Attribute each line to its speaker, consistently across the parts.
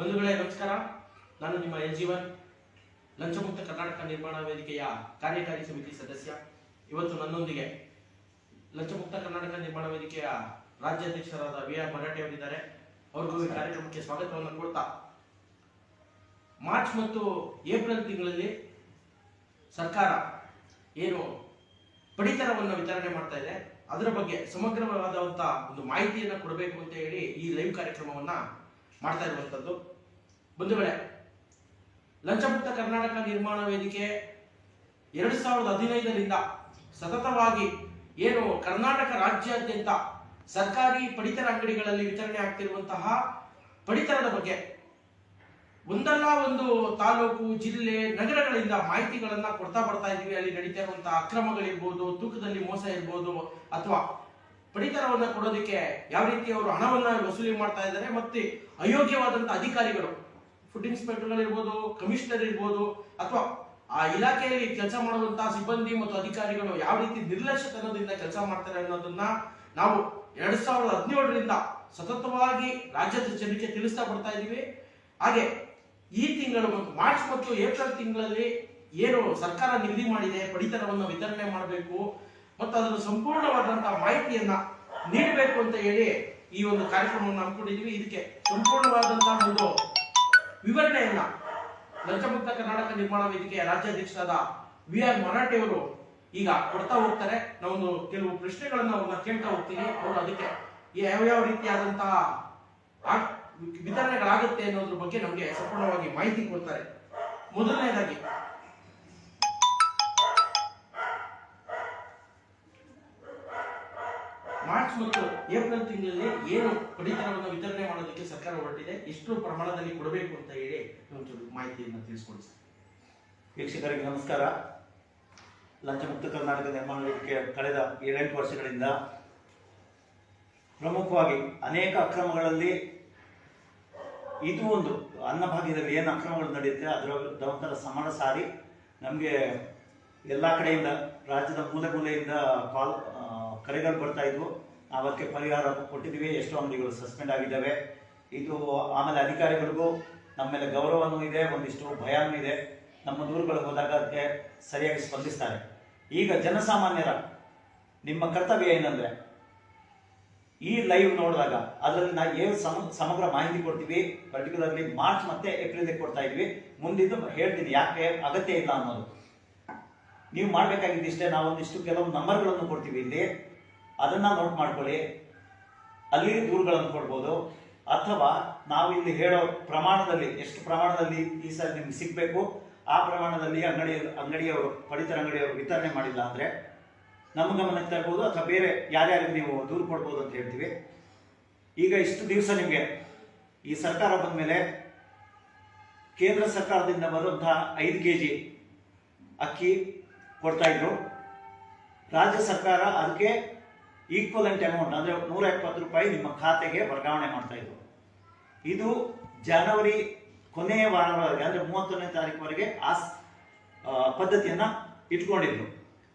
Speaker 1: ಬಂಧುಗಳೇ, ನಮಸ್ಕಾರ. ನಾನು ನಿಮ್ಮ ಎಲ್ ಜೀವನ್ ಲಂಚಮುಕ್ತ ಕರ್ನಾಟಕ ನಿರ್ಮಾಣ ವೇದಿಕೆಯ ಕಾರ್ಯಕಾರಿ ಸಮಿತಿ ಸದಸ್ಯ. ಇವತ್ತು ನನ್ನೊಂದಿಗೆ ಲಂಚಮುಕ್ತ ಕರ್ನಾಟಕ ನಿರ್ಮಾಣ ವೇದಿಕೆಯ ರಾಜ್ಯಾಧ್ಯಕ್ಷರಾದ ವಿ ಆರ್ ಮರಾಠೆ ಅವರಿದ್ದಾರೆ. ಅವ್ರಿಗೂ ಈ ಕಾರ್ಯಕ್ರಮಕ್ಕೆ ಸ್ವಾಗತವನ್ನು ಕೊಡ್ತಾ. ಮಾರ್ಚ್ ಮತ್ತು ಏಪ್ರಿಲ್ ತಿಂಗಳಲ್ಲಿ ಸರ್ಕಾರ ಏನು ಪಡಿತರವನ್ನು ವಿತರಣೆ ಮಾಡ್ತಾ ಇದೆ. ಅದರ ಬಗ್ಗೆ ಸಮಗ್ರವಾದಂತಹ ಒಂದು ಮಾಹಿತಿಯನ್ನು ಕೊಡಬೇಕು ಅಂತ ಹೇಳಿ ಈ ಲೈವ್ ಕಾರ್ಯಕ್ರಮವನ್ನ ಮಾಡ್ತಾ ಇರುವಂತದ್ದು. ಬಂಧುಗಳೇ, ಲಂಚಮುಕ್ತ ಕರ್ನಾಟಕ ನಿರ್ಮಾಣ ವೇದಿಕೆ ಎರಡು ಸಾವಿರದ ಹದಿನೈದರಿಂದ ಸತತವಾಗಿ ಏನು ಕರ್ನಾಟಕ ರಾಜ್ಯಾದ್ಯಂತ ಸರ್ಕಾರಿ ಪಡಿತರ ಅಂಗಡಿಗಳಲ್ಲಿ ವಿತರಣೆ ಆಗ್ತಿರುವಂತಹ ಪಡಿತರದ ಬಗ್ಗೆ ಒಂದಲ್ಲ ಒಂದು ತಾಲೂಕು, ಜಿಲ್ಲೆ, ನಗರಗಳಿಂದ ಮಾಹಿತಿಗಳನ್ನ ಕೊಡ್ತಾ ಬರ್ತಾ ಇದೀವಿ ಅಲ್ಲಿ ನಡೀತಾ ಇರುವಂತಹ ಅಕ್ರಮಗಳಿರ್ಬೋದು, ತೂಕದಲ್ಲಿ ಮೋಸ ಇರ್ಬೋದು, ಅಥವಾ ಪಡಿತರವನ್ನ ಕೊಡೋದಕ್ಕೆ ಯಾವ ರೀತಿ ಅವರು ಹಣವನ್ನ ವಸೂಲಿ ಮಾಡ್ತಾ ಇದ್ದಾರೆ, ಮತ್ತೆ ಅಯೋಗ್ಯವಾದಂತಹ ಅಧಿಕಾರಿಗಳು ಫುಡ್ ಇನ್ಸ್ಪೆಕ್ಟರ್ಗಳು ಇರ್ಬೋದು, ಕಮಿಷನರ್ ಇರ್ಬೋದು, ಅಥವಾ ಆ ಇಲಾಖೆಯಲ್ಲಿ ಕೆಲಸ ಮಾಡುವಂತಹ ಸಿಬ್ಬಂದಿ ಮತ್ತು ಅಧಿಕಾರಿಗಳು ಯಾವ ರೀತಿ ನಿರ್ಲಕ್ಷ್ಯತನದಿಂದ ಕೆಲಸ ಮಾಡ್ತಾರೆ ಅನ್ನೋದನ್ನ ನಾವು ಎರಡ್ ಸಾವಿರದ ಹದಿನೇಳರಿಂದ ಸತತವಾಗಿ ರಾಜ್ಯದ ಜನಕ್ಕೆ ತಿಳಿಸ್ತಾ ಬರ್ತಾ ಇದೀವಿ. ಹಾಗೆ ಈ ತಿಂಗಳು ಮತ್ತು ಮಾರ್ಚ್ ಮತ್ತು ಏಪ್ರಿಲ್ ತಿಂಗಳಲ್ಲಿ ಏನು ಸರ್ಕಾರ ನಿಗದಿ ಮಾಡಿದೆ, ಪಡಿತರವನ್ನು ವಿತರಣೆ ಮಾಡಬೇಕು ಮತ್ತು ಅದರ ಸಂಪೂರ್ಣವಾದಂತಹ ಮಾಹಿತಿಯನ್ನ ನೀಡಬೇಕು ಅಂತ ಹೇಳಿ ಈ ಒಂದು ಕಾರ್ಯಕ್ರಮವನ್ನು ಹಮ್ಮಿಕೊಂಡಿದ್ದೀವಿ ಇದಕ್ಕೆ ಸಂಪೂರ್ಣವಾದಂತಹ ಒಂದು ವಿವರಣೆಯನ್ನ ಲಂಚಮುಕ್ತ ಕರ್ನಾಟಕ ನಿರ್ಮಾಣ ವೇದಿಕೆಯ ರಾಜ್ಯಾಧ್ಯಕ್ಷರಾದ ವಿ ಆರ್ ಮರಾಠಿಯವರು ಈಗ ಕೊಡ್ತಾ ಹೋಗ್ತಾರೆ. ನಾವೊಂದು ಕೆಲವು ಪ್ರಶ್ನೆಗಳನ್ನ ಅವ್ರನ್ನ ಕೇಳ್ತಾ ಹೋಗ್ತೀನಿ. ಅವರು ಅದಕ್ಕೆ ಯಾವ್ಯಾವ ರೀತಿಯಾದಂತಹ ಆ- ವಿತರಣೆಗಳಾಗುತ್ತೆ ಅನ್ನೋದ್ರ ಬಗ್ಗೆ ನಮಗೆ ಸಂಪೂರ್ಣವಾಗಿ ಮಾಹಿತಿ ಕೊಡ್ತಾರೆ. ಮೊದಲನೇದಾಗಿ ಮಾರ್ಚ್ ಮತ್ತು ಏಪ್ರಿಲ್ ತಿಂಗಳಲ್ಲಿ ಏನು ಪಡಿತರವನ್ನು ವಿತರಣೆ ಮಾಡೋದಕ್ಕೆ ಸರ್ಕಾರ ಹೊರಟಿದೆ, ಎಷ್ಟು ಪ್ರಮಾಣದಲ್ಲಿ ಕೊಡಬೇಕು ಅಂತ ಹೇಳಿ ಒಂಚೂರು ಮಾಹಿತಿಯನ್ನು ತಿಳಿಸ್ಕೊಡಿ ಸರ್.
Speaker 2: ವೀಕ್ಷಕರಿಗೆ ನಮಸ್ಕಾರ. ಲಂಚಮುಕ್ತ ಕರ್ನಾಟಕ ನಿರ್ಮಾಣ ವೇದಿಕೆ ಕಳೆದ ಏಳೆಂಟು ವರ್ಷಗಳಿಂದ ಪ್ರಮುಖವಾಗಿ ಅನೇಕ ಅಕ್ರಮಗಳಲ್ಲಿ ಇದು ಒಂದು ಅನ್ನಭಾಗ್ಯದಲ್ಲಿ ಏನು ಅಕ್ರಮಗಳು ನಡೆಯುತ್ತೆ, ಅದರ ಒಂಥರ ಸಮಾನ ಸಾರಿ ನಮಗೆ ಎಲ್ಲ ಕಡೆಯಿಂದ, ರಾಜ್ಯದ ಮೂಲೆ ಮೂಲೆಯಿಂದ ಕಾಲ್ ಕರೆಗಳು ಬರ್ತಾ ಇದ್ವು. ನಾವು ಅದಕ್ಕೆ ಪರಿಹಾರ ಕೊಟ್ಟಿದ್ದೀವಿ. ಎಷ್ಟೋ ಅಂಗಡಿಗಳು ಸಸ್ಪೆಂಡ್ ಆಗಿದ್ದಾವೆ. ಇದು ಆಮೇಲೆ ಅಧಿಕಾರಿಗಳಿಗೂ ನಮ್ಮ ಮೇಲೆ ಗೌರವನೂ ಇದೆ, ಒಂದಿಷ್ಟು ಭಯನೂ ಇದೆ. ನಮ್ಮ ದೂರುಗಳಿಗೆ ಹೋದಾಗ ಅದಕ್ಕೆ ಸರಿಯಾಗಿ ಸ್ಪಂದಿಸ್ತಾರೆ. ಈಗ ಜನಸಾಮಾನ್ಯರ ನಿಮ್ಮ ಕರ್ತವ್ಯ ಏನಂದ್ರೆ, ಈ ಲೈವ್ ನೋಡಿದಾಗ ಅದರಲ್ಲಿ ನಾವು ಏನು ಸಮ, ಸಮಗ್ರ ಮಾಹಿತಿ ಕೊಡ್ತೀವಿ ಪರ್ಟಿಕ್ಯುಲರ್ಲಿ ಮಾರ್ಚ್ ಮತ್ತೆ ಏಪ್ರಿಲ್ ಕೊಡ್ತಾ ಇದ್ವಿ. ಮುಂದಿದ್ದು ಹೇಳ್ತೀನಿ, ಯಾಕೆ ಅಗತ್ಯ ಇಲ್ಲ ಅನ್ನೋದು. ನೀವು ಮಾಡಬೇಕಾಗಿದ್ದಿಷ್ಟೇ ನಾವೊಂದಿಷ್ಟು ಕೆಲವು ನಂಬರ್ಗಳನ್ನು ಕೊಡ್ತೀವಿ ಇಲ್ಲಿ. ಅದನ್ನ ನೋಟ್ ಮಾಡ್ಕೊಳ್ಳಿ. ಅಲ್ಲಿ ದೂರುಗಳನ್ನು ಕೊಡ್ಬೋದು. ಅಥವಾ ನಾವು ಇಲ್ಲಿ ಹೇಳೋ ಪ್ರಮಾಣದಲ್ಲಿ, ಎಷ್ಟು ಪ್ರಮಾಣದಲ್ಲಿ ಈ ಸಲ ನಿಮ್ಗೆ ಸಿಗಬೇಕು, ಆ ಪ್ರಮಾಣದಲ್ಲಿ ಅಂಗಡಿ, ಅಂಗಡಿಯವರು, ಪಡಿತರ ಅಂಗಡಿಯವರು ವಿತರಣೆ ಮಾಡಿಲ್ಲ ಅಂದ್ರೆ ನಮ್ಮ ಗಮನಕ್ಕೆ ತರ್ಬೋದು ಅಥವಾ ಬೇರೆ ಯಾರ್ಯಾರಿಗೆ ನೀವು ದೂರು ಕೊಡ್ಬೋದು ಅಂತ ಹೇಳ್ತೀವಿ. ಈಗ ಇಷ್ಟು ದಿವಸ ನಿಮಗೆ ಈ ಸರ್ಕಾರ ಬಂದ ಮೇಲೆ ಕೇಂದ್ರ ಸರ್ಕಾರದಿಂದ ಬರುವಂತಹ ಐದು ಕೆ ಜಿ ಅಕ್ಕಿ ಕೊಡ್ತಾ ಇದ್ರು. ರಾಜ್ಯ ಸರ್ಕಾರ ಅದಕ್ಕೆ ಈಕ್ವಲೆಂಟ್ ಅಮೌಂಟ್ ಅಂದ್ರೆ ನೂರ ಎಪ್ಪತ್ತು ರೂಪಾಯಿ ನಿಮ್ಮ ಖಾತೆಗೆ ವರ್ಗಾವಣೆ ಮಾಡ್ತಾ ಇದ್ರು. ಇದು ಜನವರಿ ಕೊನೆಯ ವಾರವರೆಗೆ ಅಂದ್ರೆ ಮೂವತ್ತೊಂದನೇ ತಾರೀಕುವರೆಗೆ ಆ, ಪದ್ಧತಿಯನ್ನ ಇಟ್ಕೊಂಡಿದ್ರು.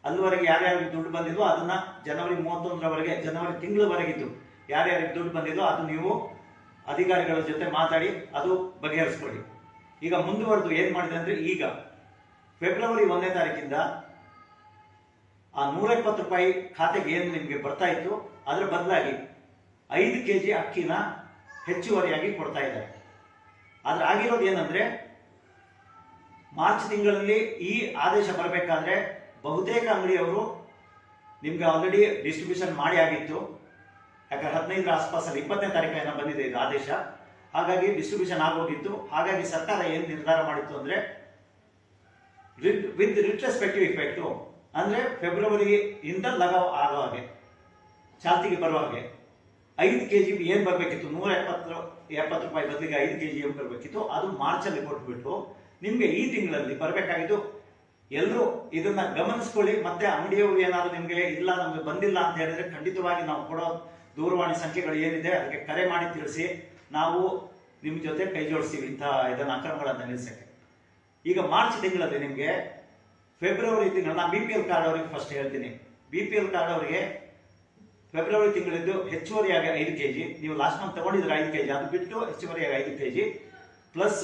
Speaker 2: ಅಲ್ಲಿವರೆಗೆ ಯಾರ್ಯಾರಿಗೆ ದುಡ್ಡು ಬಂದಿದ್ರು ಅದನ್ನ ಜನವರಿ ಮೂವತ್ತೊಂದರವರೆಗೆ, ಜನವರಿ ತಿಂಗಳವರೆಗಿದ್ದು ಯಾರ್ಯಾರಿಗೆ ದುಡ್ಡು ಬಂದಿದ್ರು ಅದು ನೀವು ಅಧಿಕಾರಿಗಳ ಜೊತೆ ಮಾತಾಡಿ ಅದು ಬಗೆಹರಿಸ್ಕೊಳ್ಳಿ. ಈಗ ಮುಂದುವರೆದು ಏನು ಮಾಡಿದೆ ಅಂದ್ರೆ ಈಗ, ಫೆಬ್ರವರಿ ಒಂದನೇ ತಾರೀಕಿಂದ ಆ ನೂರ ಇಪ್ಪತ್ತು ರೂಪಾಯಿ ಖಾತೆಗೆ ಏನು ನಿಮಗೆ ಬರ್ತಾ ಇತ್ತು, ಅದರ ಬದಲಾಗಿ ಐದು ಕೆ ಜಿ ಅಕ್ಕಿನ ಹೆಚ್ಚುವರಿಯಾಗಿ ಕೊಡ್ತಾ ಇದ್ದಾರೆ. ಆದರೆ ಆಗಿರೋದು ಏನಂದ್ರೆ, ಮಾರ್ಚ್ ತಿಂಗಳಲ್ಲಿ ಈ ಆದೇಶ ಬರಬೇಕಾದ್ರೆ ಬಹುತೇಕ ಅಂಗಡಿಯವರು ನಿಮ್ಗೆ ಆಲ್ರೆಡಿ ಡಿಸ್ಟ್ರಿಬ್ಯೂಷನ್ ಮಾಡಿ ಆಗಿತ್ತು. ಯಾಕಂದ್ರೆ ಹದಿನೈದರ ಆಸ್ಪಾಸಲ್ಲಿ ಇಪ್ಪತ್ತನೇ ತಾರೀಕು ಬಂದಿದೆ ಇದು ಆದೇಶ. ಹಾಗಾಗಿ ಡಿಸ್ಟ್ರಿಬ್ಯೂಷನ್ ಆಗೋಗಿತ್ತು. ಹಾಗಾಗಿ ಸರ್ಕಾರ ಏನು ನಿರ್ಧಾರ ಮಾಡಿತ್ತು ಅಂದ್ರೆ ವಿತ್ ರಿಟ್ರೆಸ್ಪೆಕ್ಟಿವ್ ಇಫೆಕ್ಟು ಅಂದ್ರೆ ಫೆಬ್ರವರಿಯಿಂದ ಲಗಾವ್ ಆಗೋ ಹಾಗೆ, ಚಾಲ್ತಿಗೆ ಬರೋ ಹಾಗೆ, ಐದು ಕೆ ಜಿ ಏನು ಬರಬೇಕಿತ್ತು? ನೂರ ಎಪ್ಪತ್ತು ಎಪ್ಪತ್ತು ರೂಪಾಯಿ ಬದಲಿಗೆ ಐದು ಕೆ ಜಿ ಏನು ಬರಬೇಕಿತ್ತು? ಅದು ಮಾರ್ಚಲ್ಲಿ ಕೊಟ್ಬಿಟ್ಟು ನಿಮಗೆ ಈ ತಿಂಗಳಲ್ಲಿ ಬರಬೇಕಾಗಿದ್ದು ಎಲ್ಲರೂ ಇದನ್ನ ಗಮನಿಸ್ಕೊಳ್ಳಿ, ಮತ್ತೆ ಅಂಗಡಿಯವರು ಏನಾದರೂ ನಿಮಗೆ ಇಲ್ಲ, ನಮಗೆ ಬಂದಿಲ್ಲ ಅಂತ ಹೇಳಿದ್ರೆ ಖಂಡಿತವಾಗಿ ನಾವು ಕೊಡೋ ದೂರವಾಣಿ ಸಂಖ್ಯೆಗಳು ಏನಿದೆ ಅದಕ್ಕೆ ಕರೆ ಮಾಡಿ ತಿಳಿಸಿ, ನಾವು ನಿಮ್ಮ ಜೊತೆ ಕೈ ಜೋಡಿಸ್ತೀವಿ ಇಂಥ ಇದನ್ನು ಅಕ್ರಮಗಳನ್ನು ನಿಲ್ಲಿಸೋಕ್ಕೆ. ಈಗ ಮಾರ್ಚ್ ತಿಂಗಳಲ್ಲಿ ನಿಮಗೆ ಫೆಬ್ರವರಿ ತಿಂಗಳು ನಾನು ಬಿ ಪಿ ಎಲ್ ಕಾರ್ಡ್ ಅವರಿಗೆ ಫಸ್ಟ್ ಹೇಳ್ತೀನಿ. ಬಿ ಪಿ ಎಲ್ ಕಾರ್ಡ್ ಅವರಿಗೆ ಫೆಬ್ರವರಿ ತಿಂಗಳಿದ್ದು ಹೆಚ್ಚುವರಿಯಾಗಿ ಐದು ಕೆ ಜಿ ನೀವು ಲಾಸ್ಟ್ ಮಂತ್ ತಗೊಂಡಿದ್ರೆ ಐದು ಕೆ ಜಿ ಅದು ಬಿಟ್ಟು ಹೆಚ್ಚುವರಿಯಾಗಿ ಐದು ಕೆ ಜಿ ಪ್ಲಸ್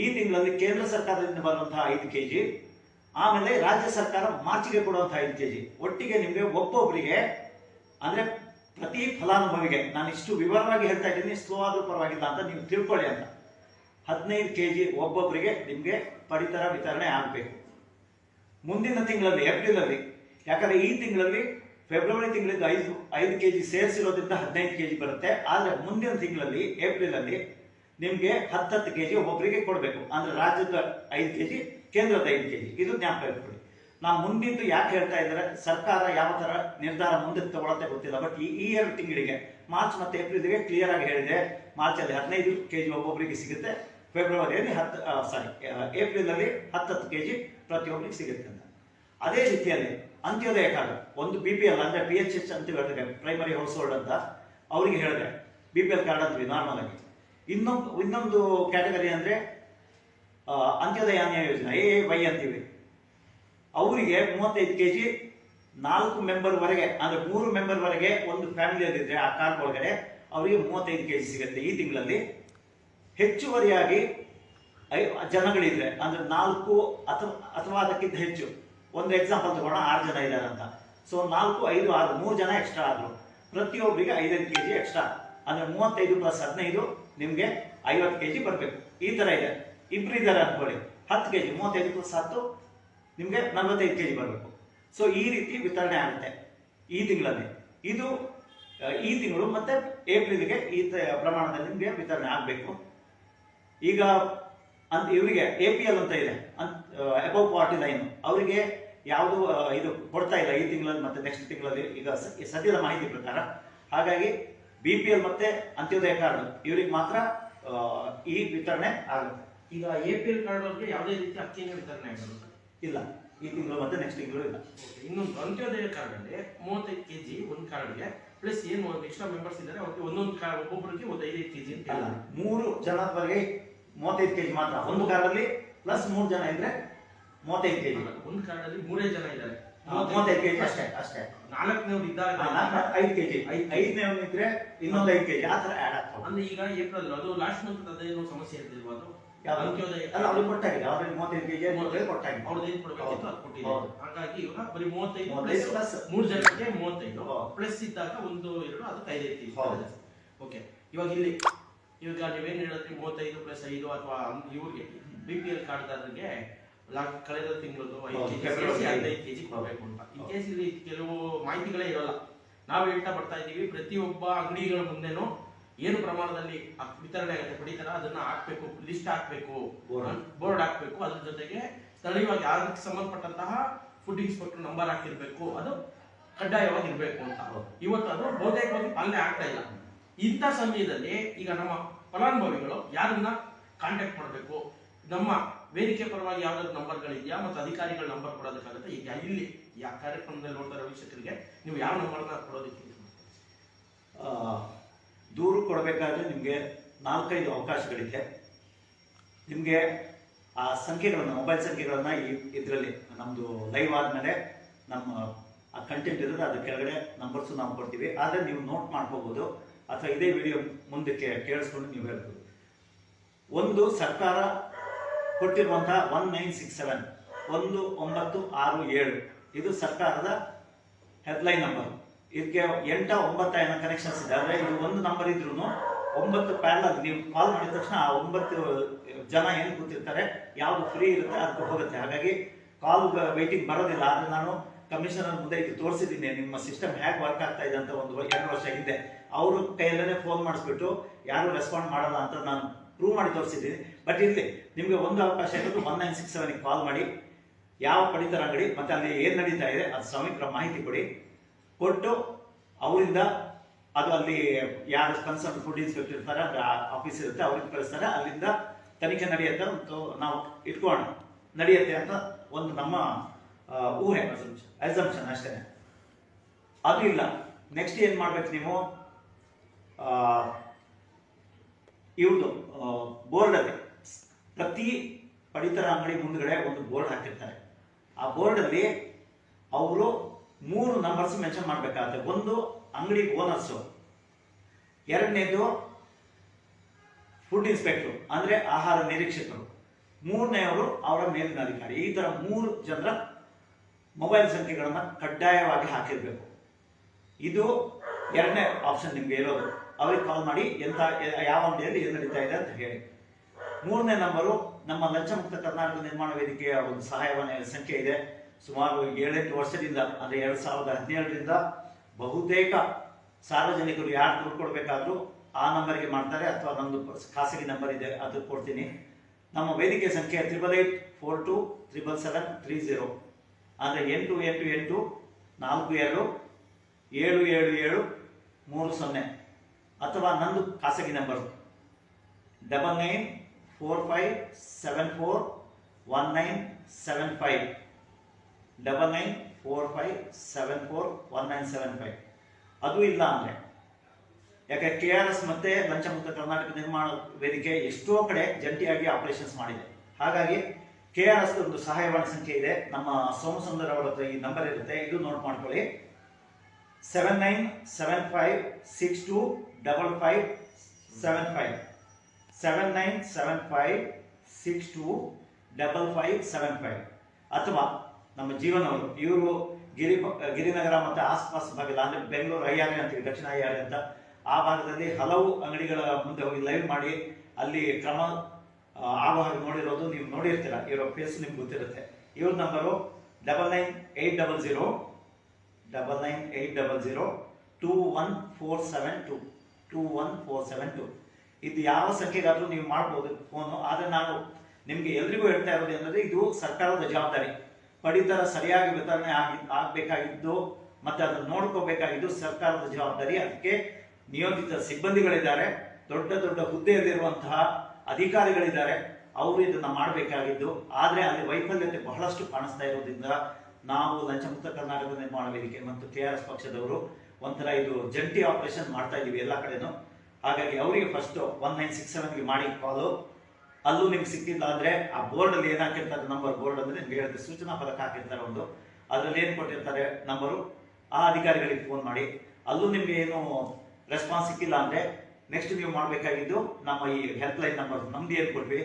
Speaker 2: ಈ ತಿಂಗಳಲ್ಲಿ ಕೇಂದ್ರ ಸರ್ಕಾರದಿಂದ ಬರುವಂತಹ ಐದು ಕೆ ಜಿ ಆಮೇಲೆ ರಾಜ್ಯ ಸರ್ಕಾರ ಮಾರ್ಚ್ಗೆ ಕೊಡುವಂತಹ ಐದು ಕೆ ಜಿ ಒಟ್ಟಿಗೆ ನಿಮಗೆ ಒಬ್ಬೊಬ್ಬರಿಗೆ ಅಂದ್ರೆ ಪ್ರತಿ ಫಲಾನುಭವಿಗೆ, ನಾನು ಇಷ್ಟು ವಿವರವಾಗಿ ಹೇಳ್ತಾ ಇದ್ದೀನಿ ಸ್ಲೋ ಆದ್ರೂ ಪರವಾಗಿಲ್ಲ ಅಂತ ನೀವು ತಿಳ್ಕೊಳ್ಳಿ ಅಂತ. ಹದಿನೈದು ಕೆ ಜಿ ಒಬ್ಬೊಬ್ಬರಿಗೆ ನಿಮಗೆ ಪಡಿತರ ವಿತರಣೆ ಆಗಬೇಕು. ಮುಂದಿನ ತಿಂಗಳಲ್ಲಿ, ಏಪ್ರಿಲಲ್ಲಿ, ಯಾಕಂದ್ರೆ ಈ ತಿಂಗಳಲ್ಲಿ ಫೆಬ್ರವರಿ ತಿಂಗಳಿಂದ ಐದು ಐದು ಕೆ ಜಿ ಸೇರಿಸಿರೋದ್ರಿಂದ ಹದಿನೈದು ಕೆ ಜಿ ಬರುತ್ತೆ. ಆದರೆ ಮುಂದಿನ ತಿಂಗಳಲ್ಲಿ, ಏಪ್ರಿಲಲ್ಲಿ ನಿಮಗೆ ಹತ್ತು ಕೆ ಜಿ ಒಬ್ಬೊಬ್ಬರಿಗೆ ಕೊಡಬೇಕು. ಅಂದ್ರೆ ರಾಜ್ಯದ ಐದು ಕೆ ಜಿ ಕೇಂದ್ರದ ಐದು ಕೆ ಜಿ ಇದು ಜ್ಞಾಪಕ ಇಟ್ಕೊಳ್ಳಿ. ನಾವು ಮುಂದಿಂದು ಯಾಕೆ ಹೇಳ್ತಾ ಇದ್ದಾರೆ? ಸರ್ಕಾರ ಯಾವ ಥರ ನಿರ್ಧಾರ ಮುಂದಕ್ಕೆ ತಗೊಳತ್ತೆ ಗೊತ್ತಿಲ್ಲ ಬಟ್ ಈ ಎರಡು ತಿಂಗಳಿಗೆ, ಮಾರ್ಚ್ ಮತ್ತೆ ಏಪ್ರಿಲ್ಗೆ ಕ್ಲಿಯರ್ ಆಗಿ ಹೇಳಿದೆ. ಮಾರ್ಚಲ್ಲಿ ಹದಿನೈದು ಕೆ ಜಿ ಒಬ್ಬೊಬ್ಬರಿಗೆ ಸಿಗುತ್ತೆ. ಫೆಬ್ರವರಿಯಲ್ಲಿ ಹತ್ತು ಸಾರಿ ಏಪ್ರಿಲಲ್ಲಿ ಹತ್ತು ಕೆ ಜಿ ಪ್ರತಿಯೊಬ್ಬರಿಗೆ ಸಿಗುತ್ತೆ ಅಂತ. ಅದೇ ರೀತಿಯಲ್ಲಿ ಅಂತ್ಯೋದಯ ಕಾರ್ಡ್, ಒಂದು ಬಿ ಪಿ ಎಲ್ ಅಂದರೆ ಪಿ ಎಚ್ ಎಚ್ ಅಂತ ಹೇಳಿದ್ರೆ ಪ್ರೈಮರಿ ಹೌಸ್ ಹೋಲ್ಡ್ ಅಂತ ಅವರಿಗೆ ಹೇಳಿದ್ರೆ ಬಿ ಪಿ ಎಲ್ ಕಾರ್ಡ್ ಅಂತೀವಿ ನಾರ್ಮಲ್ ಆಗಿ. ಇನ್ನೊಂದು ಇನ್ನೊಂದು ಕ್ಯಾಟಗರಿ ಅಂದ್ರೆ ಅಂತ್ಯೋದಯ ಅನ್ಯ ಯೋಜನೆ ಎ ವೈ ಅಂತೀವಿ. ಅವರಿಗೆ ಮೂವತ್ತೈದು ಕೆ ಜಿ ನಾಲ್ಕು ಮೆಂಬರ್ವರೆಗೆ ವರೆಗೆ, ಅಂದ್ರೆ ಮೂರು ಮೆಂಬರ್ವರೆಗೆ ಒಂದು ಫ್ಯಾಮಿಲಿ ಇದ್ರೆ ಆ ಕಾರ್ಡ್ ಒಳಗಡೆ ಅವರಿಗೆ ಮೂವತ್ತೈದು ಕೆ ಜಿ ಸಿಗುತ್ತೆ ಈ ತಿಂಗಳಲ್ಲಿ. ಹೆಚ್ಚುವರಿಯಾಗಿ ಐ, ಜನಗಳಿದ್ರೆ, ಅಂದ್ರೆ ನಾಲ್ಕು ಅಥವಾ ಅಥವಾ ಅದಕ್ಕಿಂತ ಹೆಚ್ಚು. ಒಂದು ಎಕ್ಸಾಂಪಲ್ ತಗೋಣ, ಆರು ಜನ ಇದ್ದಾರೆ ಅಂತ. ಸೊ ನಾಲ್ಕು, ಐದು, ಆರು, ಮೂರು ಜನ ಎಕ್ಸ್ಟ್ರಾ ಆದ್ರು. ಪ್ರತಿಯೊಬ್ಬರಿಗೆ ಐದೈದು ಕೆ ಜಿ ಎಕ್ಸ್ಟ್ರಾ ಅಂದ್ರೆ ಮೂವತ್ತೈದು ಪ್ಲಸ್ ಹದಿನೈದು, ನಿಮಗೆ ಐವತ್ತು ಕೆ ಜಿ ಬರಬೇಕು. ಈ ತರ ಇದೆ. ಇಬ್ರು ಇದ್ದಾರೆ ಅನ್ಕೊಳ್ಳಿ. ಹತ್ತು ಕೆ ಜಿ ಮೂವತ್ತೈದು ಪ್ಲಸ್ ಹತ್ತು, ನಿಮಗೆ ನಲವತ್ತೈದು ಕೆ ಜಿ ಬರಬೇಕು. ಸೊ ಈ ರೀತಿ ವಿತರಣೆ ಆಗುತ್ತೆ ಈ ತಿಂಗಳಲ್ಲಿ. ಇದು, ಈ ತಿಂಗಳು ಮತ್ತೆ ಏಪ್ರಿಲ್ಗೆ ಈ ಪ್ರಮಾಣದಲ್ಲಿ ನಿಮಗೆ ವಿತರಣೆ ಆಗಬೇಕು. ಈಗ ಅಂತ ಇವರಿಗೆ ಎ ಪಿ ಎಲ್ ಅಂತ ಇದೆ. ಅಂತ ಅಬೌವ್ ಫಾರ್ಟಿ ಲೈನ್ ಅವರಿಗೆ ಯಾವುದು ಇದು ಕೊಡ್ತಾ ಇಲ್ಲ ಈ ತಿಂಗಳಲ್ಲಿ ಮತ್ತೆ ನೆಕ್ಸ್ಟ್ ತಿಂಗಳಲ್ಲಿ ಈಗ ಸದ್ಯದ ಮಾಹಿತಿ ಪ್ರಕಾರ. ಹಾಗಾಗಿ ಬಿ ಪಿ ಎಲ್ ಮತ್ತೆ ಅಂತ್ಯೋದಯ ಕಾರ್ಡ್ ಇವರಿಗೆ ಮಾತ್ರ ಈ ವಿತರಣೆ ಆಗುತ್ತೆ.
Speaker 1: ಈಗ ಎ ಪಿ ಎಲ್ ಕಾರ್ಡ್ ಅವ್ರಿಗೆ ಯಾವುದೇ ರೀತಿ ಅಕ್ಕಿಯನ್ನು ವಿತರಣೆ ಆಗಲ್ಲ.
Speaker 2: ಇಲ್ಲ. ಈ ತಿಂಗಳು ಮತ್ತೆ ನೆಕ್ಸ್ಟ್ ತಿಂಗಳು ಇಲ್ಲ.
Speaker 1: ಇನ್ನೊಂದು ಅಂತ್ಯೋದಯ ಕಾರ್ಡ್ ಅಲ್ಲಿ ಮೂವತ್ತೈದು ಕೆಜಿ ಒಂದು ಕಾರ್ಡ್ಗೆ ಪ್ಲಸ್ ಏನು ಎಕ್ಸ್ಟ್ರಾ ಮೆಂಬರ್ಸ್ ಇದ್ದಾರೆ ಅವ್ರಿಗೆ ಒಂದೊಂದು ಕಾರ್ಡ್ ಒಬ್ಬೊಬ್ಬರಿಗೆ ಒಂದು ಐದೈದು ಕೆಜಿ ಅಂತ
Speaker 2: ಅಲ್ಲ
Speaker 1: ಹೇಳಿ
Speaker 2: ಮೂರು ಜನದವರೆಗೆ ಮೂವತ್ತೈದು ಕೆಜಿ ಮಾತ್ರ. ಒಂದು ಕಾರಲ್ಲಿ ಪ್ಲಸ್ ಮೂರು ಜನ ಇದ್ರೆ ಮೂವತ್ತೈದು ಕೆಜಿ
Speaker 1: ಒಂದು ಕಾರಲ್ಲಿ ಮೂರೇ ಜನ ಇದ್ದಾರೆ.
Speaker 2: ಮೂವತ್ತೈದು ಕೆಜಿ ಅಷ್ಟೇ ಅಷ್ಟೇ.
Speaker 1: ನಾಲ್ಕನೇವ್ರು ಇದ್ದಾಗ
Speaker 2: ಐದು ಕೆಜಿ ಐದನೇ ಇದ್ರೆ ಇನ್ನೊಂದು ಐದು ಕೆಜಿ ಆ ತರ ಆಡ್ ಆಗ್ತವೆ
Speaker 1: ಅಂದ್ರೆ ಈಗ ಏಪ್ರಿಲ್ ಅದು ಲಾಸ್ಟ್ ಮಂತ್ ಅದೇನು ಸಮಸ್ಯೆ ಇರ್ತಿಲ್ವಾ ಅದು?
Speaker 2: ಅಲ್ಲ ಅವ್ರಿಗೆ ಕೊಟ್ಟಾಗಿದೆ ಅವ್ರಿಗೆ ಮೂವತ್ತೈದು ಕೆಜಿ ಕೊಟ್ಟಾಗಿದೆ
Speaker 1: ಅವ್ರದ್ದು ಏನ್ ಕೊಡ್ಬೇಕಿತ್ತು ಅದು ಕೊಟ್ಟಿದೆ
Speaker 2: ಹೌದು.
Speaker 1: ಹಾಗಾಗಿ ಇವಾಗ ಬರೀ ಮೂವತ್ತೈದು ಪ್ಲಸ್
Speaker 2: plus
Speaker 1: ಮೂರು ಜನಕ್ಕೆ ಮೂವತ್ತೈದು. ಪ್ಲಸ್ ಇದ್ದಾಗ ಒಂದು ಎರಡು ಅದಕ್ಕೆ ಐದೈದು. ಓಕೆ ಇವಾಗ ಇಲ್ಲಿ ಇವಾಗ ನೀವೇನು ಹೇಳಿದ್ರಿ ಮೂವತ್ತೈದು ಪ್ಲಸ್ ಐದು ಅಥವಾ ಇವ್ರಿಗೆ ಬಿ ಪಿ ಎಲ್ ಕಾರ್ಡ್ದಾರರಿಗೆ ಲಾಕ್ ಕಳೆದ ತಿಂಗಳದ್ದು ಐದು ಕೆಜಿ. ಹದಿನೈದು ಕೆಜಿ ಕೊಡಬೇಕು ಅಂತ ಇನ್. ಕೇಸ್ ಇಲ್ಲಿ ಕೆಲವು ಮಾಹಿತಿಗಳೇ ಇರಲ್ಲ ನಾವು ಹೇಳ್ತಾ ಬರ್ತಾ ಇದ್ದೀವಿ ಪ್ರತಿಯೊಬ್ಬ ಅಂಗಡಿಗಳ ಮುಂದೆನೂ ಏನು ಪ್ರಮಾಣದಲ್ಲಿ ವಿತರಣೆ ಆಗುತ್ತೆ ಪಡಿತರ ಅದನ್ನ ಹಾಕ್ಬೇಕು ಲಿಸ್ಟ್ ಹಾಕ್ಬೇಕು ಬೋರ್ಡ್ ಹಾಕ್ಬೇಕು ಅದ್ರ ಜೊತೆಗೆ ಸ್ಥಳೀಯವಾಗಿ ಅದಕ್ಕೆ ಸಂಬಂಧಪಟ್ಟಂತಹ ಫುಡ್ ಇನ್ಸ್ಪೆಕ್ಟರ್ ನಂಬರ್ ಹಾಕಿರ್ಬೇಕು ಅದು ಕಡ್ಡಾಯವಾಗಿ ಇರಬೇಕು ಅಂತ. ಇವತ್ತು ಅದು ಬಹುತೇಕವಾಗಿ ಪಾಲನೆ ಆಗ್ತಾ ಇಲ್ಲ ಇಂಥ ಸಮಯದಲ್ಲಿ ಈಗ ನಮ್ಮ ಫಲಾನುಭವಿಗಳು ಯಾರನ್ನ ಕಾಂಟ್ಯಾಕ್ಟ್ ಮಾಡಬೇಕು? ನಮ್ಮ ವೇದಿಕೆ ಪರವಾಗಿ ಯಾವ್ದಾದ್ರು ನಂಬರ್ಗಳಿದೆಯಾ ಮತ್ತು ಅಧಿಕಾರಿಗಳ ನಂಬರ್ ಕೊಡೋದಕ್ಕಾಗುತ್ತೆ? ಈಗ ಇಲ್ಲಿ ಯಾವ ಕಾರ್ಯಕ್ರಮದಲ್ಲಿ ನೋಡ್ತಾರೆ ವೀಕ್ಷಕರಿಗೆ, ನೀವು ಯಾವ ನಂಬರ್ನ ಕೊಡೋದಕ್ಕೆ?
Speaker 2: ದೂರು ಕೊಡಬೇಕಾದ್ರೆ ನಿಮಗೆ ನಾಲ್ಕೈದು ಅವಕಾಶಗಳಿದೆ. ನಿಮಗೆ ಆ ಸಂಖ್ಯೆಗಳನ್ನು ಮೊಬೈಲ್ ಸಂಖ್ಯೆಗಳನ್ನು ಈ ಇದರಲ್ಲಿ ನಮ್ಮದು ಲೈವ್ ಆದಮೇಲೆ ನಮ್ಮ ಆ ಕಂಟೆಂಟ್ ಇರೋದು ಅದ್ರ ಕೆಳಗಡೆ ನಂಬರ್ಸು ನಾವು ಕೊಡ್ತೀವಿ. ಆದರೆ ನೀವು ನೋಟ್ ಮಾಡ್ಕೋಬೋದು. ಅಥವಾ ಇದೇ ವಿಡಿಯೋ ಮುಂದಕ್ಕೆ ಕೇಳಿಸ್ಕೊಂಡು ನೀವು ಹೇಳ್ಬೋದು. ಒಂದು ಸರ್ಕಾರ ಕೊಟ್ಟಿರುವಂತಹ ಒನ್ ನೈನ್ ಸಿಕ್ಸ್ ಸೆವೆನ್ ಒಂದು ಒಂಬತ್ತು ಆರು ಏಳು, ಇದು ಸರ್ಕಾರದ ಹೆಡ್ಲೈನ್ ನಂಬರ್ ಇದಕ್ಕೆ ಎಂಟ, ಒಂಬತ್ತ ಏನೋ ಕನೆಕ್ಷನ್ಸ್ ಇದೆ. ಆದರೆ ಇದು ಒಂದು ನಂಬರ್ ಇದ್ರೂ ಒಂಬತ್ತು ಪ್ಯಾರಲ್ ನೀವು ಕಾಲ್ ಮಾಡಿದ ತಕ್ಷಣ ಆ ಒಂಬತ್ತು ಜನ ಏನು ಕೂತಿರ್ತಾರೆ, ಯಾವುದು ಫ್ರೀ ಇರುತ್ತೆ, ಅದಕ್ಕೆ ಹೋಗುತ್ತೆ. ಹಾಗಾಗಿ ಕಾಲ್ ವೈಟಿಂಗ್ ಬರೋದಿಲ್ಲ. ಆದರೆ ನಾನು ಕಮಿಷನರ್ ಮುಂದೆ ತೋರಿಸಿದ್ದೀನಿ, ನಿಮ್ಮ ಸಿಸ್ಟಮ್ ಹೇಗೆ ವರ್ಕ್ ಆಗ್ತಾ ಇದೆ ಅಂತ ಒಂದು ಎರಡು ವರ್ಷ ಹಿಂದೆ. ಅವ್ರ ಕೈಯಲ್ಲೇ ಫೋನ್ ಮಾಡಿಸ್ಬಿಟ್ಟು, ಯಾರು ರೆಸ್ಪಾಂಡ್ ಮಾಡಲ್ಲ ಅಂತ ನಾನು ಪ್ರೂವ್ ಮಾಡಿ ತೋರಿಸಿದ್ದೀನಿ. ಬಟ್ ಇಲ್ಲಿ ನಿಮಗೆ ಒಂದು ಅವಕಾಶ ಇರೋದು ಒನ್ ನೈನ್ ಸಿಕ್ಸ್ ಸೆವೆನ್ಗೆ ಕಾಲ್ ಮಾಡಿ. ಯಾವ ಪಡಿತರ ಅಂಗಡಿ, ಮತ್ತು ಅಲ್ಲಿ ಏನು ನಡೀತಾ ಇದೆ, ಅದು ಸಮಗ್ರ ಮಾಹಿತಿ ಕೊಡಿ. ಕೊಟ್ಟು, ಅವರಿಂದ ಅದು ಅಲ್ಲಿ ಯಾರು ಕನ್ಸರ್ನ್ ಫುಡ್ ಇನ್ಸ್ಪೆಕ್ಟರ್ ಇರ್ತಾರೆ ಅಂದ್ರೆ ಆಫೀಸ್ ಇರುತ್ತೆ, ಅವ್ರಿಗೆ ಕಳಿಸ್ತಾರೆ. ಅಲ್ಲಿಂದ ತನಿಖೆ ನಡೆಯುತ್ತೆ ಮತ್ತು ನಾವು ಇಟ್ಕೋಣ ನಡೆಯುತ್ತೆ ಅಂತ ಒಂದು ನಮ್ಮ ಊಹೆ ಅಸಂಪ್ಷನ್ ಅಷ್ಟೇ. ಅದು ಇಲ್ಲ. ನೆಕ್ಸ್ಟ್ ಏನು ಮಾಡ್ಬೇಕು ನೀವು? ಇವ್ರದ್ದು ಬೋರ್ಡಲ್ಲಿ ಪ್ರತಿ ಪಡಿತರ ಅಂಗಡಿ ಮುಂದ್ಗಡೆ ಒಂದು ಬೋರ್ಡ್ ಹಾಕಿರ್ತಾರೆ. ಆ ಬೋರ್ಡಲ್ಲಿ ಅವರು ಮೂರು ನಂಬರ್ಸ್ ಮೆನ್ಷನ್ ಮಾಡಬೇಕಾಗುತ್ತೆ. ಒಂದು ಅಂಗಡಿ ಓನರ್ಸು ಎರಡನೇದು ಫುಡ್ ಇನ್ಸ್ಪೆಕ್ಟರ್ ಅಂದ್ರೆ ಆಹಾರ ನಿರೀಕ್ಷಕರು. ಅವರು ಅವರ ಮೇಲಿನ ಅಧಿಕಾರಿ. ಈ ತರ ಮೂರು ಜನರ ಮೊಬೈಲ್ ಸಂಖ್ಯೆಗಳನ್ನು ಕಡ್ಡಾಯವಾಗಿ ಹಾಕಿರಬೇಕು. ಇದು ಎರಡನೇ ಆಪ್ಷನ್ ನಿಮಗೆ ಇರೋದು. ಅವ್ರಿಗೆ ಕಾಲ್ ಮಾಡಿ ಎಂಥ ಯಾವ ಅಂಗಡಿಯಲ್ಲಿ ಏನು ನಡೀತಾ ಇದೆ ಅಂತ ಹೇಳಿ. ಮೂರನೇ ನಂಬರು ನಮ್ಮ ಲಂಚಮುಕ್ತ ಕರ್ನಾಟಕ ನಿರ್ಮಾಣ ವೇದಿಕೆಯ ಒಂದು ಸಹಾಯವಾಣಿ ಸಂಖ್ಯೆ ಇದೆ. ಸುಮಾರು ಏಳೆಂಟು ವರ್ಷದಿಂದ, ಅಂದರೆ ಎರಡು ಸಾವಿರದ ಹದಿನೇಳರಿಂದ ಬಹುತೇಕ ಸಾರ್ವಜನಿಕರು ಯಾರು ದುಡ್ಡು ಕೊಡಬೇಕಾದ್ರೂ ಆ ನಂಬರ್ಗೆ ಮಾಡ್ತಾರೆ, ಅಥವಾ ನಮ್ಮದು ಖಾಸಗಿ ನಂಬರ್ ಇದೆ, ಅದು ಕೊಡ್ತೀನಿ. ನಮ್ಮ ವೇದಿಕೆ ಸಂಖ್ಯೆ triple eight, four two triple seven, three zero ಅಂದರೆ ಎಂಟು ಎಂಟು ಎಂಟು, ನಾಲ್ಕು, ಎರಡು, ಏಳು ಏಳು ಏಳು, ಮೂರು, ಸೊನ್ನೆ. ಅಥವಾ ನಂದು ಖಾಸಗಿ number. Double nine, four five, seven four, one nine, seven five. Double nine, four five, seven four, one nine, seven five. ಅದು ಇಲ್ಲ ಅಂದರೆ ಯಾಕೆ ಕೆ ಆರ್ ಎಸ್ ಮತ್ತೆ ಲಂಚಮುಕ್ತ ಕರ್ನಾಟಕ ನಿರ್ಮಾಣ ವೇದಿಕೆ ಎಷ್ಟೋ ಕಡೆ ಜಂಟಿಯಾಗಿ ಆಪರೇಷನ್ಸ್ ಮಾಡಿದೆ. ಹಾಗಾಗಿ ಕೆ ಆರ್ ಎಸ್ ಒಂದು ಸಹಾಯವಾಣಿ ಸಂಖ್ಯೆ ಇದೆ. ನಮ್ಮ ಸೋಮಸುಂದರ್ ಅವರ ಹತ್ರ ಈ ನಂಬರ್ ಇರುತ್ತೆ. ಇದು ನೋಟ್ ಮಾಡ್ಕೊಳ್ಳಿ. Seven nine seven five six two double five seven five seven nine seven five six two double five seven five ಅಥವಾ ನಮ್ಮ ಜೀವನವರು ಇವರು ಗಿರಿ, ಗಿರಿನಗರ ಮತ್ತು ಆಸ್ಪಾಸ್ ಭಾಗದ, ಅಂದರೆ ಬೆಂಗಳೂರು ಐಆರ್ ಅಂತೀವಿ ದಕ್ಷಿಣ ಐಆರ್ ಅಂತ, ಆ ಭಾಗದಲ್ಲಿ ಹಲವು ಅಂಗಡಿಗಳ ಮುಂದೆ ಹೋಗಿ ಲೈವ್ ಮಾಡಿ, ಅಲ್ಲಿ ಕ್ರಮ ಆ, ಆಗೋ ನೋಡಿರೋದು ನೀವು ನೋಡಿರ್ತೀರ ಇವರ ಫೇಸ್ ನಿಮ್ಗೆ ಗೊತ್ತಿರುತ್ತೆ. ಇವ್ರ number double nine eight double zero double nine eight double zero two one four seven two two one four seven two ಇದು ಯಾವ ಸಂಖ್ಯೆಗಾದರೂ ನೀವು ಮಾಡ್ಬೋದು ಫೋನು ಆದರೆ ನಾನು ನಿಮಗೆ ಎಲ್ರಿಗೂ ಹೇಳ್ತಾ ಇರೋದು ಅಂದರೆ ಇದು ಸರ್ಕಾರದ ಜವಾಬ್ದಾರಿ. ಪಡಿತರ ಸರಿಯಾಗಿ ವಿತರಣೆ ಆಗಿ ಆಗಬೇಕಾಗಿದ್ದು ಮತ್ತು ಅದನ್ನು ನೋಡ್ಕೋಬೇಕಾಗಿದ್ದು ಸರ್ಕಾರದ ಜವಾಬ್ದಾರಿ. ಅದಕ್ಕೆ ನಿಯೋಜಿತ ಸಿಬ್ಬಂದಿಗಳಿದ್ದಾರೆ. ದೊಡ್ಡ ದೊಡ್ಡ ಹುದ್ದೆಯಲ್ಲಿರುವಂತಹ ಅಧಿಕಾರಿಗಳಿದ್ದಾರೆ. ಅವರು ಇದನ್ನ ಮಾಡಬೇಕಾಗಿದ್ದು, ಆದರೆ ಅಲ್ಲಿ ವೈಫಲ್ಯತೆ ಬಹಳಷ್ಟು ಕಾಣಿಸ್ತಾ ಇರೋದ್ರಿಂದ ನಾವು ಲಂಚಮುಕ್ತ ಕರ್ನಾಟಕ ನಿರ್ಮಾಣ ವೇದಿಕೆ ಮತ್ತು ಕೆ ಆರ್ ಎಸ್ ಪಕ್ಷದವರು ಒಂಥರ ಇದು ಜಂಟಿ ಆಪರೇಷನ್ ಮಾಡ್ತಾ ಇದೀವಿ ಎಲ್ಲ ಕಡೆನೂ. ಹಾಗಾಗಿ ಅವರಿಗೆ ಫಸ್ಟ್ ಒನ್ ನೈನ್ ಸಿಕ್ಸ್ ಸೆವೆನ್ಗೆ ಮಾಡಿ ಕಾಲು ಅಲ್ಲೂ ನಿಮ್ಗೆ ಸಿಕ್ಕಿಲ್ಲ ಅಂದ್ರೆ ಆ ಬೋರ್ಡ್ ಅಲ್ಲಿ ಏನ್ ಹಾಕಿರ್ತಾರೆ ನಂಬರ್ ಬೋರ್ಡ್ ಅಂದ್ರೆ ನಿಮ್ಗೆ ಹೇಳಿದ್ರೆ ಸೂಚನಾ ಫಲಕ ಹಾಕಿರ್ತಾರೆ ಒಂದು. ಅದ್ರಲ್ಲಿ ಏನ್ ಕೊಟ್ಟಿರ್ತಾರೆ ನಂಬರು ಆ ಅಧಿಕಾರಿಗಳಿಗೆ ಫೋನ್ ಮಾಡಿ. ಅಲ್ಲೂ ನಿಮ್ಗೆ ಏನು ರೆಸ್ಪಾನ್ಸ್ ಸಿಕ್ಕಿಲ್ಲ ಅಂದ್ರೆ ನೆಕ್ಸ್ಟ್ ನೀವು ಮಾಡಬೇಕಾಗಿದ್ದು ನಮ್ಮ ಈ ಹೆಲ್ಪ್ ಲೈನ್ ನಂಬರ್ ನಮ್ದು ಏನು ಕೊಟ್ವಿ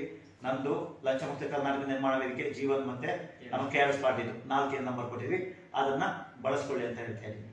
Speaker 2: ನಂದು ಲಂಚಮುಕ್ತ ಕರ್ನಾಟಕ ನಿರ್ಮಾಣ ವೇದಿಕೆ ಜೀವನ್ ಮತ್ತೆ ನಮ್ಮ ಕೆ ಆರ್ ಎಸ್ ಪಾಟೀಲ್ ನಾಲ್ಕೇನು ನಂಬರ್ ಕೊಟ್ಟಿದ್ವಿ. ಅದನ್ನ ಬಳಸ್ಕೊಳ್ಳಿ ಅಂತ ಹೇಳ್ತಾ ಇದ್ದೀನಿ.